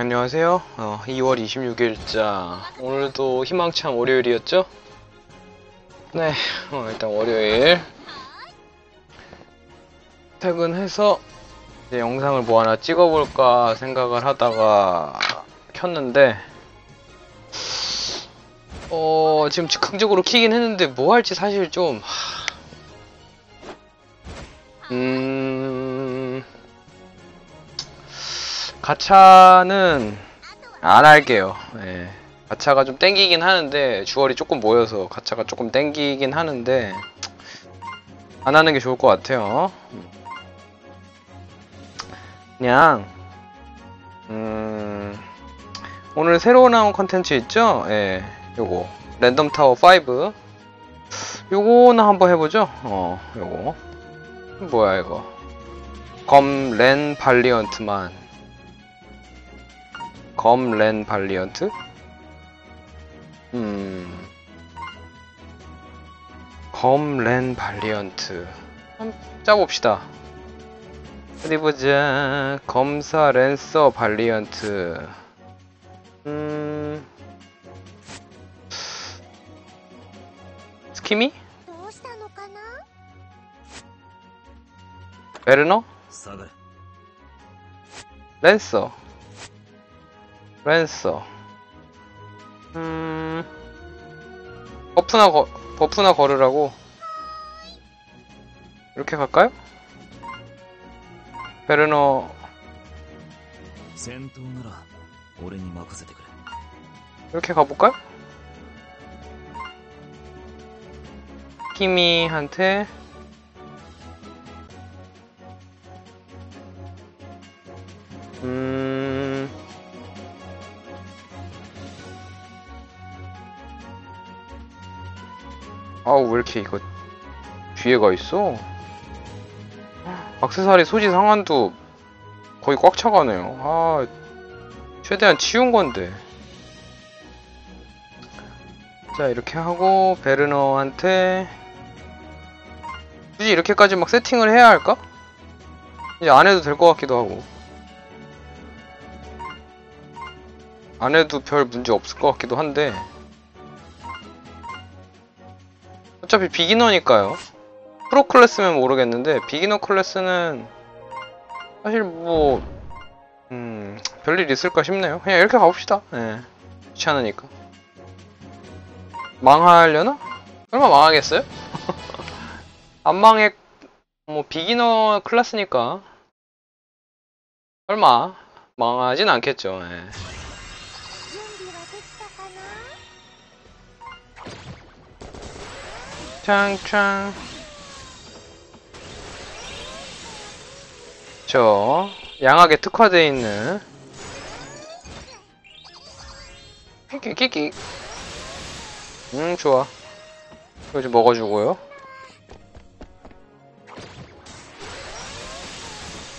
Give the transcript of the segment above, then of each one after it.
안녕하세요. 어, 2월 26일자 오늘도 희망찬 월요일이었죠? 네, 어, 일단 월요일 퇴근해서 이제 영상을 뭐 하나 찍어볼까 생각을 하다가 켰는데 어 지금 즉흥적으로 키긴 했는데 뭐 할지 사실 좀 하... 음 가차는 안 할게요. 예. 가차가 좀 땡기긴 하는데 주얼이 조금 모여서 가차가 조금 땡기긴 하는데 안 하는 게 좋을 것 같아요. 그냥 음 오늘 새로 나온 컨텐츠 있죠? 예. 요거 랜덤 타워 5 요거는 한번 해보죠. 어, 요거 뭐야 이거 검렌 발리언트만 검렌 발리언트? 음... 검렌 발리언트. 한번 짜봅시다. 어디 보자 검사 랜서 발리언트. 음... 스키미? 베르너? 랜서. 랜서. 음... 버프나 거, 버프나 걸으라고? 이렇게 갈까요? 베르너. 이렇게 가볼까요? 키미한테 이렇게 이거 뒤에 가 있어? 악세사리 소지 상한도 거의 꽉 차가네요. 아 최대한 치운 건데. 자 이렇게 하고 베르너한테 굳이 이렇게까지 막 세팅을 해야 할까? 이제 안 해도 될 것 같기도 하고 안 해도 별 문제 없을 것 같기도 한데 어차피 비기너니까요 프로 클래스면 모르겠는데 비기너 클래스는 사실 뭐 음, 별일 있을까 싶네요 그냥 이렇게 가봅시다 예 귀찮으니까 망하려나? 설마 망하겠어요? 안 망해 뭐 비기너 클래스니까 설마 망하진 않겠죠. 예. 창창. 저 양악에 특화되어 있는. 끼끼끼끼 음 좋아. 이거 좀 먹어주고요.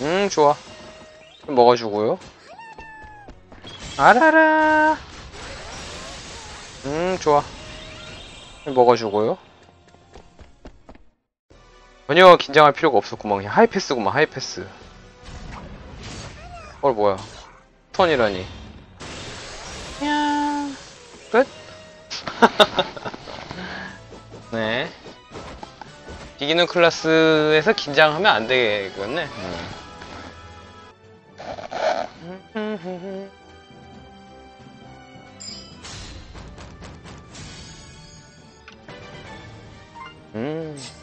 음 좋아. 좀 먹어주고요. 아라라. 음 좋아. 좀 먹어주고요 전혀 긴장할 필요가 없었구만 그냥 하이패스구만 하이패스. 헐 뭐야. 턴이라니. 야. 끝? 네. 비기너 클래스에서 긴장하면 안 되겠네. 음. 음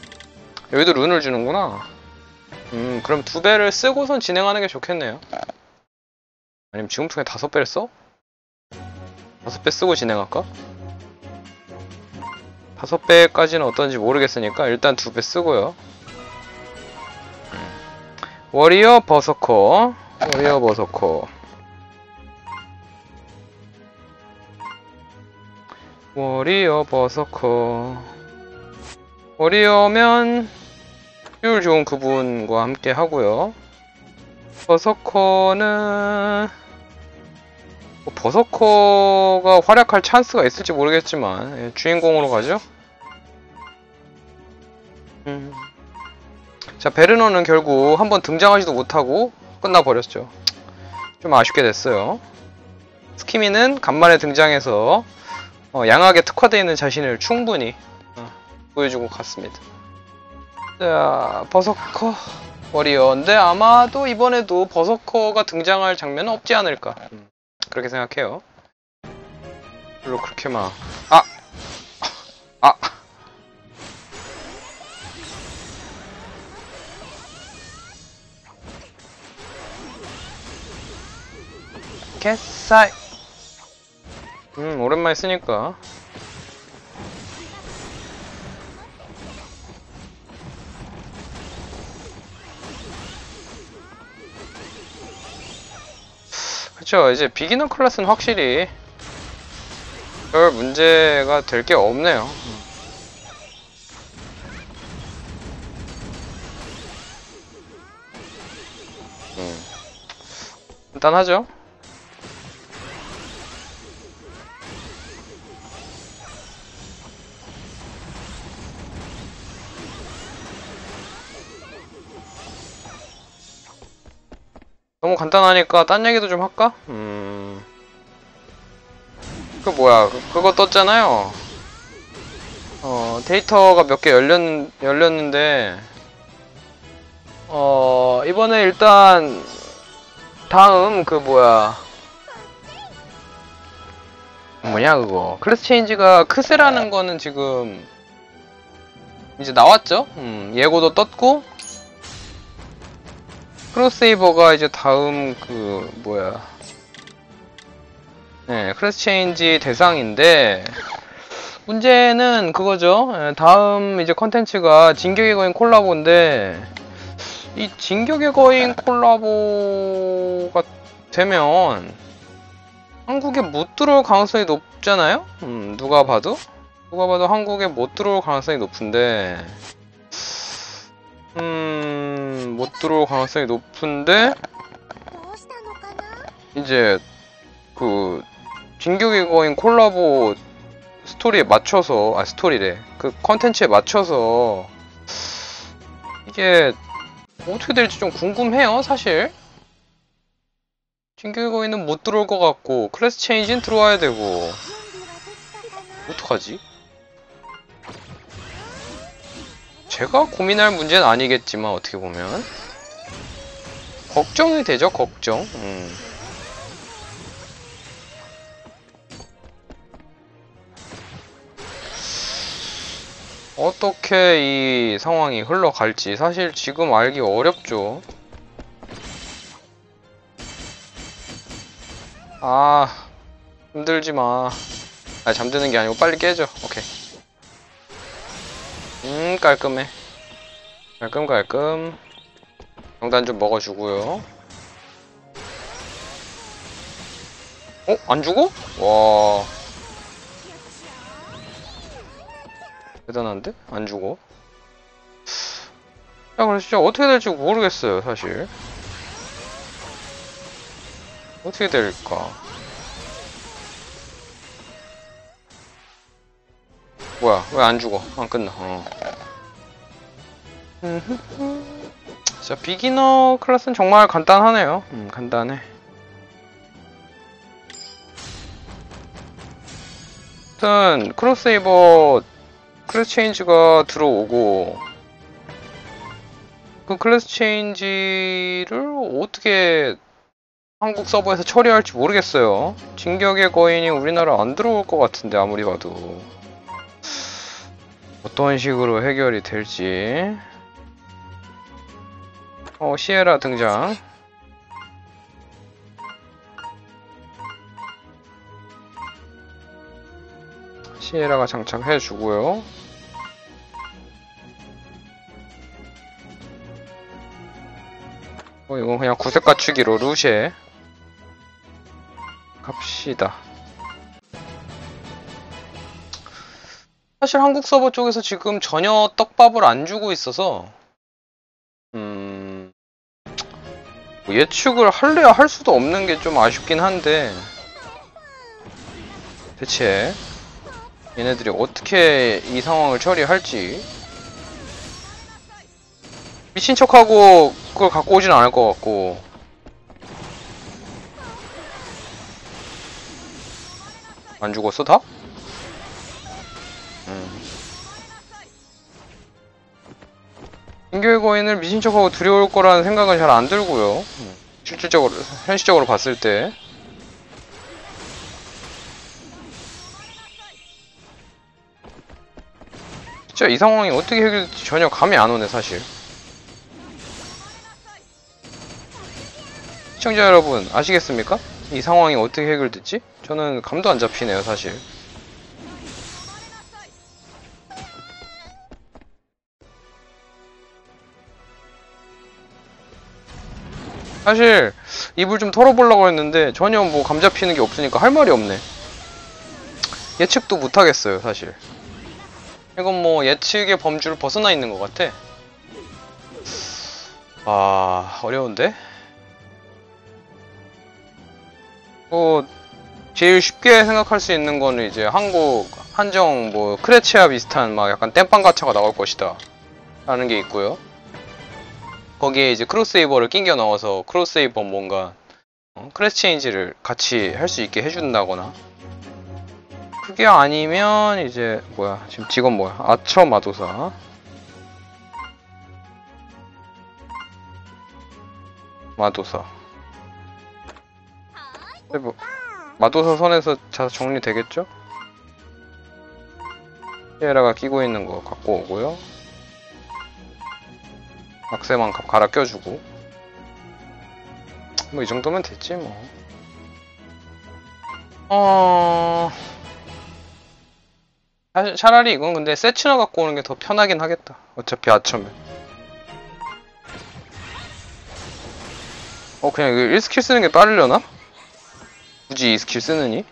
여기도 룬을 주는구나. 음, 그럼 두 배를 쓰고선 진행하는 게 좋겠네요. 아니면 지금부터 그냥 다섯 배를 써? 다섯 배 쓰고 진행할까? 다섯 배까지는 어떤지 모르겠으니까 일단 두 배 쓰고요. 음. 워리어 버서커. 워리어 버서커. 워리어 버서커. 워리어면 효율 좋은 그분과 함께 하고요. 버서커는 뭐 버서커가 활약할 찬스가 있을지 모르겠지만 예, 주인공으로 가죠. 음. 자 베르너는 결국 한번 등장하지도 못하고 끝나버렸죠. 좀 아쉽게 됐어요. 스키미는 간만에 등장해서 어, 양악에 특화되어 있는 자신을 충분히 어, 보여주고 갔습니다. 자, 버서커 워리어인데 아마도 이번에도 버서커가 등장할 장면은 없지 않을까 음, 그렇게 생각해요. 별로 그렇게 막 아! 아! 개싸이 음 오랜만에 쓰니까 그쵸 이제 비기너 클래스는 확실히 별 문제가 될 게 없네요. 음. 간단하죠 간단하니까 딴 얘기도 좀 할까? 음. 그 뭐야? 그, 그거 떴잖아요. 어, 데이터가 몇 개 열렸, 열렸는데, 어, 이번에 일단, 다음, 그 뭐야. 뭐냐, 그거. 클래스 체인지가 크세라는 거는 지금, 이제 나왔죠? 음, 예고도 떴고, 크로세이버가 이제 다음 그 뭐야. 네 클래스 체인지 대상인데 문제는 그거죠. 예, 다음 이제 컨텐츠가 진격의 거인 콜라보인데 이 진격의 거인 콜라보가 되면 한국에 못 들어올 가능성이 높잖아요? 음, 누가 봐도? 누가 봐도 한국에 못 들어올 가능성이 높은데 음, 음, 못 들어올 가능성이 높은데 이제 그 진격의거인 콜라보 스토리에 맞춰서 아 스토리래. 그 컨텐츠에 맞춰서 이게 어떻게 될지 좀 궁금해요 사실. 진격의거인은 못 들어올 것 같고 클래스 체인지는 들어와야 되고. 어떡하지? 제가 고민할 문제는 아니겠지만 어떻게 보면 걱정이 되죠 걱정 음. 어떻게 이 상황이 흘러갈지 사실 지금 알기 어렵죠 아 힘들지 마 아, 잠드는 게 아니고 빨리 깨져. 오케이. 음, 깔끔해. 깔끔, 깔끔. 명단 좀 먹어주고요. 어? 안 죽어? 와. 대단한데? 안 죽어. 야, 그래서 진짜 어떻게 될지 모르겠어요, 사실. 어떻게 될까? 뭐야 왜 안 죽어? 안 끝나. 어. 자 비기너 클래스는 정말 간단하네요. 음, 간단해. 일단 크로스세이버 클래스 체인지가 들어오고 그 클래스 체인지를 어떻게 한국 서버에서 처리할지 모르겠어요. 진격의 거인이 우리나라 안 들어올 것 같은데 아무리 봐도 어떤 식으로 해결이 될지. 어 시에라 등장. 시에라가 장착해 주고요. 어 이건 그냥 구색 갖추기로 루시에 갑시다 사실 한국 서버 쪽에서 지금 전혀 떡밥을 안 주고 있어서 음뭐 예측을 할래야 할 수도 없는 게 좀 아쉽긴 한데 대체 얘네들이 어떻게 이 상황을 처리할지 미친 척하고 그걸 갖고 오진 않을 것 같고 안 죽었어 다? 인교의 거인을 미친 척하고 두려울 거라는 생각은 잘 안 들고요. 음. 실질적으로 현실적으로 봤을 때 진짜 이 상황이 어떻게 해결될지 전혀 감이 안 오네 사실. 시청자 여러분 아시겠습니까? 이 상황이 어떻게 해결됐지? 저는 감도 안 잡히네요 사실. 사실 입을 좀 털어보려고 했는데 전혀 뭐 감 잡히는 게 없으니까 할 말이 없네. 예측도 못하겠어요 사실. 이건 뭐 예측의 범주를 벗어나 있는 것 같아. 아 어려운데? 뭐 제일 쉽게 생각할 수 있는 거는 이제 한국 한정 뭐 크레치아 비슷한 막 약간 땜빵 가차가 나올 것이다 라는 게 있고요. 거기에 이제 크로스에이버를 낑겨 넣어서 크로스에이버 뭔가 어, 크레스 체인지를 같이 할 수 있게 해준다거나. 그게 아니면 이제 뭐야 지금 직업 뭐야? 아처 마도사. 마도사. 뭐 마도사 선에서 자 정리되겠죠? 피에라가 끼고 있는 거 갖고 오고요 악세만 가- 갈아 껴주고. 뭐 이 정도면 됐지 뭐. 어... 사실 차라리 이건 근데 세츠나 갖고 오는 게 더 편하긴 하겠다. 어차피 아처면 어 그냥 이거 1스킬 쓰는 게 빠르려나? 굳이 2스킬 쓰느니?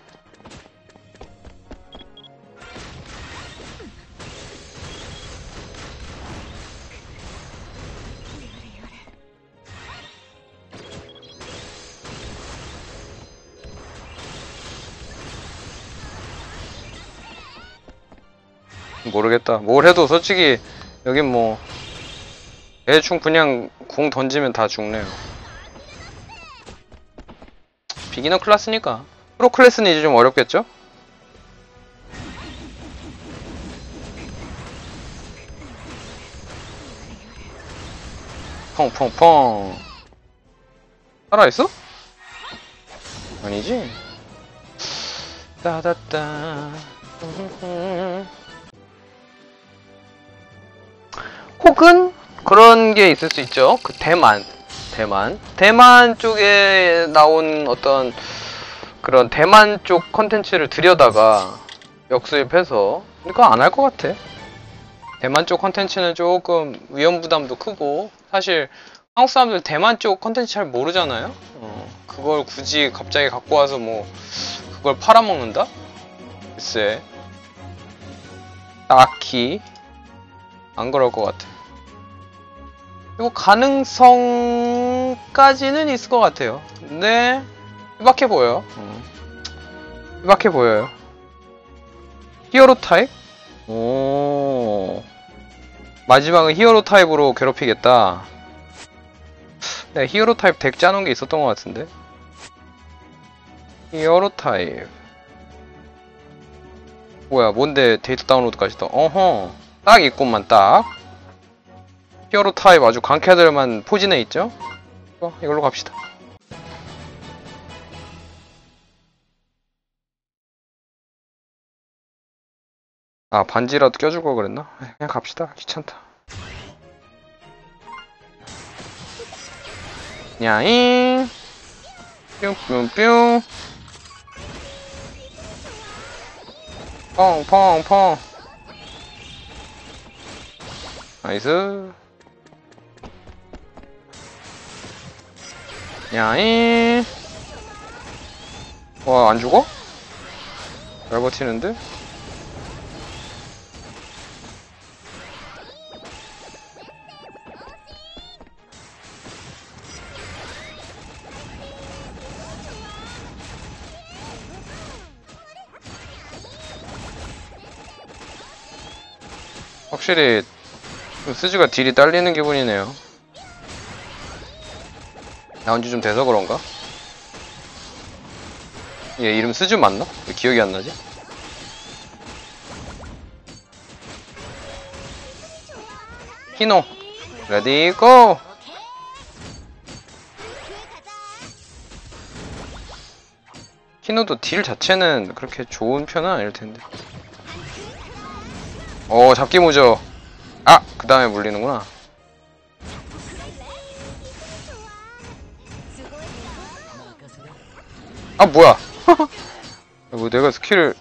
모르겠다. 뭘 해도 솔직히 여긴 뭐 대충 그냥 궁 던지면 다 죽네요. 비기너 클래스니까 프로 클래스는 이제 좀 어렵겠죠? 펑펑펑 살아있어? 아니지? 따다따 혹은 그런 게 있을 수 있죠. 그 대만, 대만, 대만 쪽에 나온 어떤 그런 대만 쪽 컨텐츠를 들여다가 역수입해서 그러니까 안 할 것 같아. 대만 쪽 컨텐츠는 조금 위험 부담도 크고 사실 한국 사람들 대만 쪽 컨텐츠 잘 모르잖아요. 어, 그걸 굳이 갑자기 갖고 와서 뭐 그걸 팔아먹는다? 글쎄 딱히 안 그럴 것 같아. 그리고 가능성까지는 있을 것 같아요. 근데 희박해 보여요. 어. 희박해 보여요. 히어로 타입? 오. 마지막은 히어로 타입으로 괴롭히겠다. 네, 히어로 타입 덱 짜놓은 게 있었던 것 같은데. 히어로 타입. 뭐야, 뭔데 데이터 다운로드까지 또. 어허. 딱 있구만, 딱. 히어로 타입 아주 강캐들만 포진해 있죠? 어, 이걸로 갑시다. 아, 반지라도 껴줄 걸 그랬나? 그냥 갑시다. 귀찮다. 야잉! 뿅뿅뿅! 펑펑펑! 나이스! 야잉! 와, 안 죽어? 잘 버티는데? 확실히 스즈가 딜이 딸리는 기분이네요. 나온 지 좀 돼서 그런가? 얘 이름 스즈 맞나? 왜 기억이 안 나지? 키노 레디 고! 키노도 딜 자체는 그렇게 좋은 편은 아닐 텐데. 어, 잡기 모저. 아! 그 다음에 물리는구나. 아, 뭐야! 이거 내가 스킬을.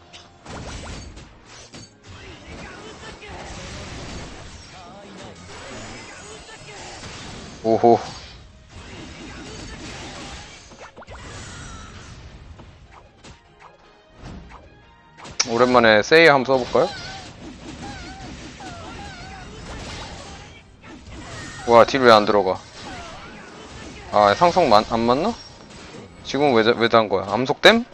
오호. 오랜만에 세이 한번 써볼까요? 와, 딜 왜 안 들어가? 아, 상성 만, 안 맞나? 지금 왜, 왜 단 거야? 암속댐?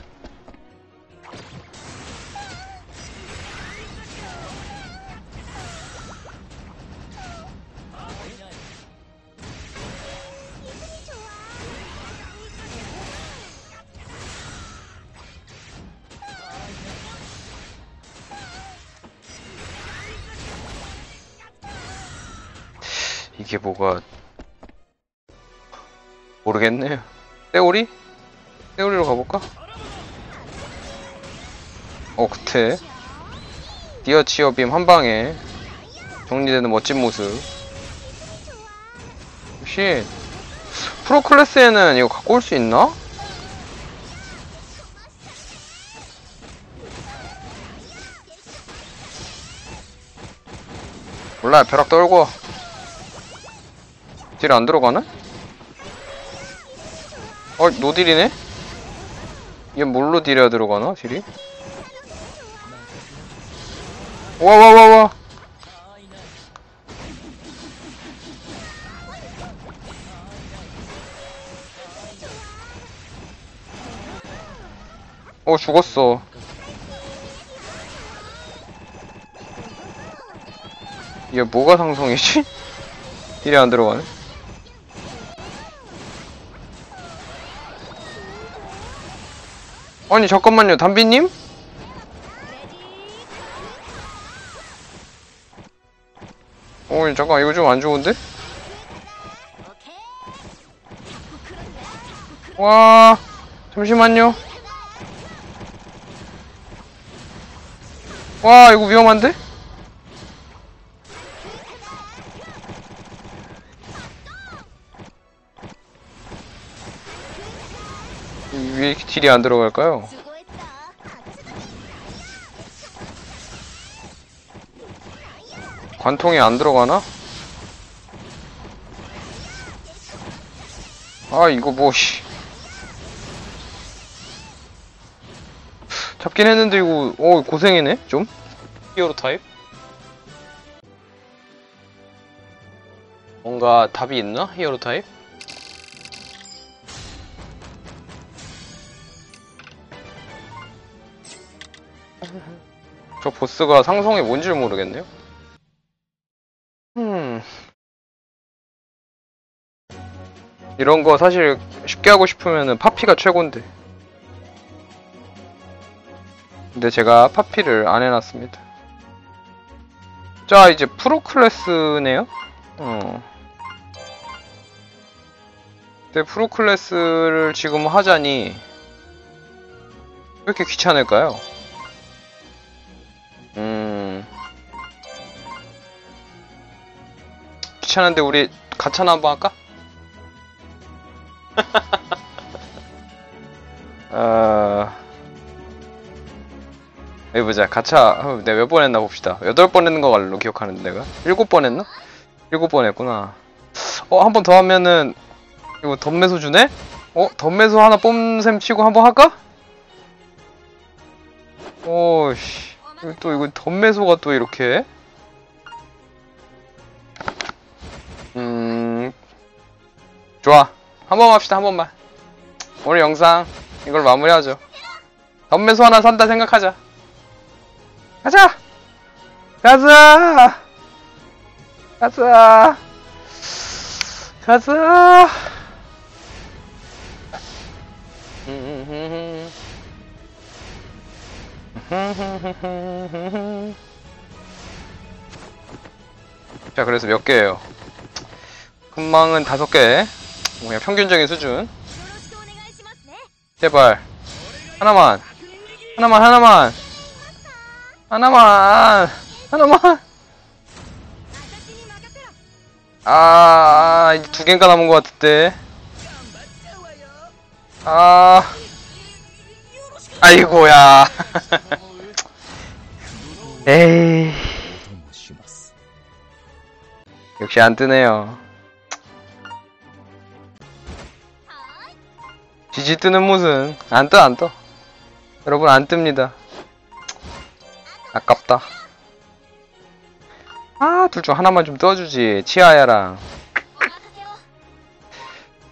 어, 그때 디어 치어빔 한 방에 정리되는 멋진 모습. 혹시 프로 클래스에는 이거 갖고 올 수 있나? 몰라, 벼락 떨고. 딜 안 들어가나? 어, 노딜이네? 얘 뭘로 딜해야 들어가나, 딜이? 와, 와, 와, 와. 어, 죽었어. 얘 뭐가 상성이지? 딜이 안 들어가네? 아니 잠깐만요 담비님? 어 잠깐 이거 좀 안 좋은데? 와 잠시만요 와 이거 위험한데? 왜 이렇게 딜이 안 들어갈까요? 관통이 안 들어가나? 아 이거 뭐 씨. 잡긴 했는데 이거 어 고생이네 좀. 히어로 타입? 뭔가 답이 있나? 히어로 타입? 저 보스가 상성이 뭔지 모르겠네요 이런 거 사실 쉽게 하고 싶으면은 파피가 최고인데. 근데 제가 파피를 안 해놨습니다. 자, 이제 프로 클래스네요? 어. 근데 프로 클래스를 지금 하자니 왜 이렇게 귀찮을까요? 음. 귀찮은데 우리 가차나 한번 할까? 어... 여기 보자 가차 어, 내가 몇 번 했나 봅시다 여덟 번 했는 거 걸로 기억하는데 내가 일곱 번 했나? 일곱 번 했구나 어 한 번 더 하면은 이거 덤매소 주네? 어? 덤매소 하나 뽐셈 치고 한 번 할까? 오씨 또 이거 덤매소가 또 이렇게 음 좋아 한 번만 합시다 한 번만. 오늘 영상 이걸 마무리하죠. 덤매소 하나 산다 생각하자. 가자! 가자! 가자! 가자! 음, 자, 그래서 몇 개예요? 금망은 다섯 개. 그냥 평균적인 수준. 제발. 하나만. 하나만 하나만. 하나만. 하나만. 아, 아, 이, 두 개인가 남은 것 같은데. 아. 아이고야. 에이. 음, 역시 안 뜨네요. 지지 뜨는 무슨. 안 떠 안 떠. 여러분 안 뜹니다. 아깝다. 아 둘 중 하나만 좀 떠주지 치아야랑.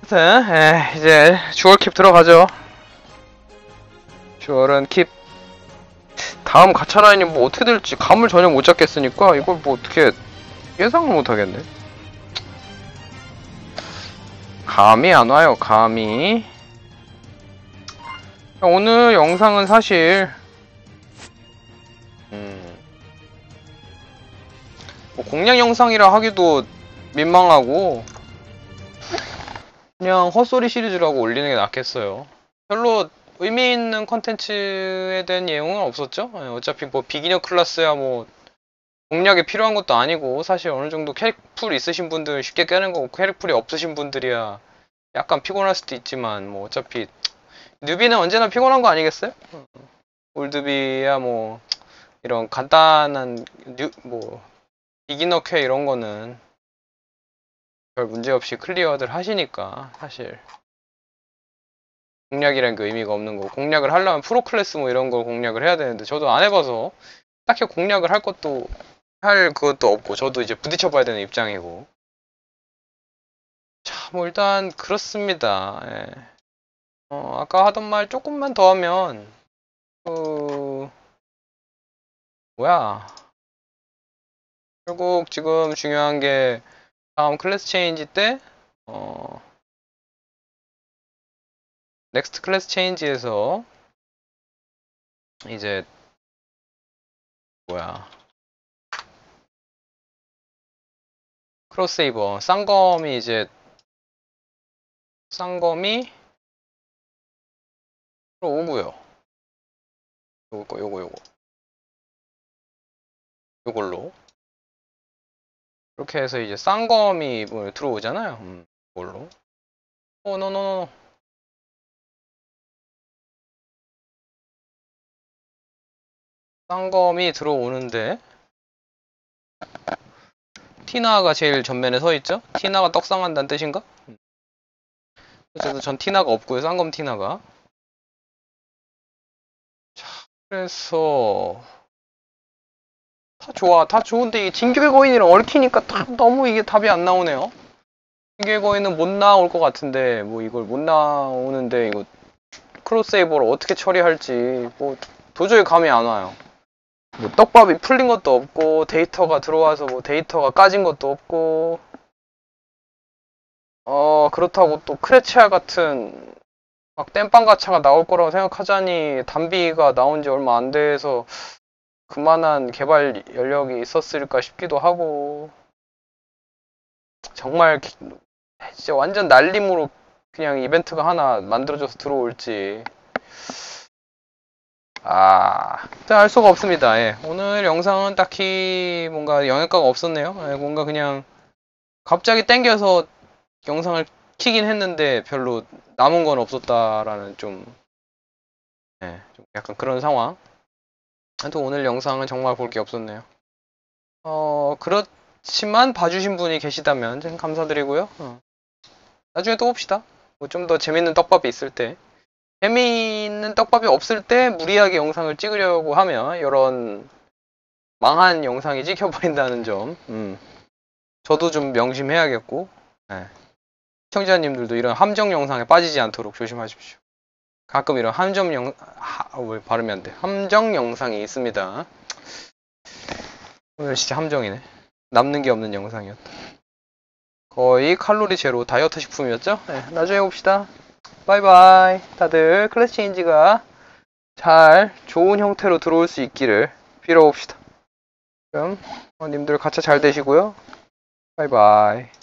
하여튼 에, 이제 주얼 킵 들어가죠. 주얼은 킵. 다음 가차라인이 뭐 어떻게 될지 감을 전혀 못 잡겠으니까 이걸 뭐 어떻게 예상을 못 하겠네. 감이 안 와요 감이. 오늘 영상은 사실, 음, 뭐 공략 영상이라 하기도 민망하고, 그냥 헛소리 시리즈라고 올리는 게 낫겠어요. 별로 의미 있는 컨텐츠에 대한 내용은 없었죠. 예, 어차피 뭐 비기너 클래스야 뭐 공략이 필요한 것도 아니고 사실 어느 정도 캐릭풀 있으신 분들 쉽게 깨는 거고 캐릭풀이 없으신 분들이야 약간 피곤할 수도 있지만 뭐 어차피 뉴비는 언제나 피곤한 거 아니겠어요? 올드비야 뭐 이런 간단한 뉴 뭐 비기너 퀘 이런 거는 별 문제 없이 클리어들 하시니까 사실 공략이라는 게 의미가 없는 거고 공략을 하려면 프로 클래스 뭐 이런 걸 공략을 해야 되는데 저도 안 해봐서 딱히 공략을 할 것도 할 그것도 없고 저도 이제 부딪혀봐야 되는 입장이고 자 뭐 일단 그렇습니다 예. 어, 아까 하던 말 조금만 더 하면 그 뭐야? 결국 지금 중요한 게 다음 클래스 체인지 때 어, 넥스트 클래스 체인지에서 이제 뭐야? 크로스세이버 쌍검이 이제 쌍검이 오고요 요거 요거 요거 요걸로 이렇게 해서 이제 쌍검이 뭐 들어오잖아요 음, 이걸로 어 노노노 쌍검이 들어오는데 티나가 제일 전면에 서 있죠? 티나가 떡상한다는 뜻인가? 음. 어쨌든 전 티나가 없고요. 쌍검 티나가. 자, 그래서 다 좋아. 다 좋은데 이 진격의 거인이랑 얽히니까 다 너무 이게 답이 안 나오네요. 진격의 거인은 못 나올 것 같은데 뭐 이걸 못 나오는데 이거 크로스세이버를 어떻게 처리할지 뭐 도저히 감이 안 와요. 뭐 떡밥이 풀린 것도 없고 데이터가 들어와서 뭐 데이터가 까진 것도 없고 어 그렇다고 또 크레치아 같은 막 땜빵 가차가 나올 거라고 생각하자니 담비가 나온 지 얼마 안 돼서 그만한 개발 연력이 있었을까 싶기도 하고 정말 기- 진짜 완전 날림으로 그냥 이벤트가 하나 만들어져서 들어올지 아, 일단 알 수가 없습니다. 예. 오늘 영상은 딱히 뭔가 영향가가 없었네요. 예, 뭔가 그냥 갑자기 땡겨서 영상을 키긴 했는데 별로 남은 건 없었다라는 좀, 예, 좀 약간 그런 상황. 하여튼 오늘 영상은 정말 볼 게 없었네요. 어, 그렇지만 봐주신 분이 계시다면 좀 감사드리고요. 어. 나중에 또 봅시다. 뭐 좀 더 재밌는 떡밥이 있을 때. 재미있는 떡밥이 없을 때 무리하게 영상을 찍으려고 하면 이런 망한 영상이 찍혀버린다는 점 음. 저도 좀 명심해야겠고 예. 시청자님들도 이런 함정 영상에 빠지지 않도록 조심하십시오 가끔 이런 함정 영... 하... 왜 발음이 안 돼? 함정 영상이 있습니다 오늘 진짜 함정이네 남는 게 없는 영상이었다 거의 칼로리 제로 다이어트 식품이었죠? 네, 나중에 봅시다 바이바이. 다들 클래스 체인지가 잘 좋은 형태로 들어올 수 있기를 빌어봅시다. 그럼 어, 님들 가차 잘 되시고요. 바이바이.